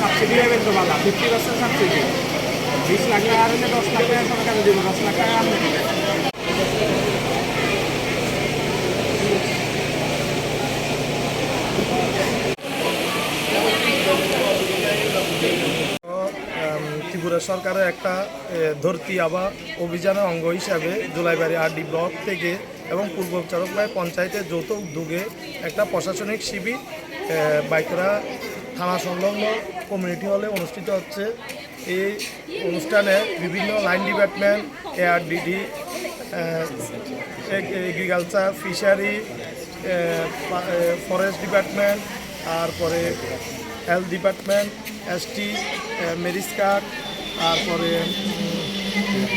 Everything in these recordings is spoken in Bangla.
সাবসিডি পাবেন তো ভালো ফিফটি পার্সেন্ট সাবসিডি। বিশ লাখ টাকা আর দশ লাখ টাকা সরকার দিব? দশ লাখ টাকা আপনি দেবেন ত্রিপুরা সরকারের একটা ধরতি আবার অভিযানের অঙ্গ হিসাবে জুলাইবাড়ি আরডি ব্লক থেকে এবং পূর্ব চরকবাই পঞ্চায়েতের যৌথ উদ্যোগে একটা প্রশাসনিক শিবির বাইকরা থানা সংলগ্ন কমিউনিটি হলে অনুষ্ঠিত হচ্ছে। এই অনুষ্ঠানে বিভিন্ন line department ARDD agriculture fishery forest department তারপরে হেলথ ডিপার্টমেন্ট এসটি মেরিস কার্ড তারপরে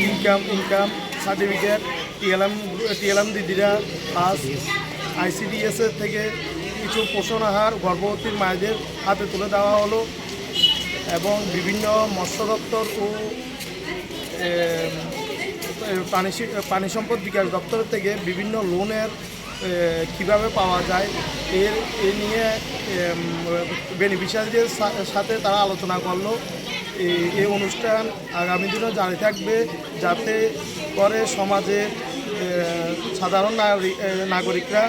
income income certificate TLM TLM দিদিরা প্লাস আইসিডিএস এর থেকে কিছু পোষণ আহার গর্ভবতী মায়েদের হাতে তুলে দেওয়া হলো এবং বিভিন্ন মৎস্য দপ্তর ও পানি পানি সম্পদ বিকাশ দপ্তর থেকে বিভিন্ন লোনের কীভাবে পাওয়া যায় এর, এ নিয়ে বেনিফিশিয়ারিদের সাথে তারা আলোচনা করল। এই- অনুষ্ঠান আগামী দিনেও জারি থাকবে যাতে করে সমাজে সাধারণ নাগরিক নাগরিকরা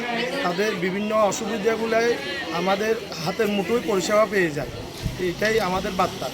তাদের বিভিন্ন অসুবিধাগুলোয় আমাদের হাতের মুঠোই পরিষেবা পেয়ে যায়। এটাই আমাদের বার্তা।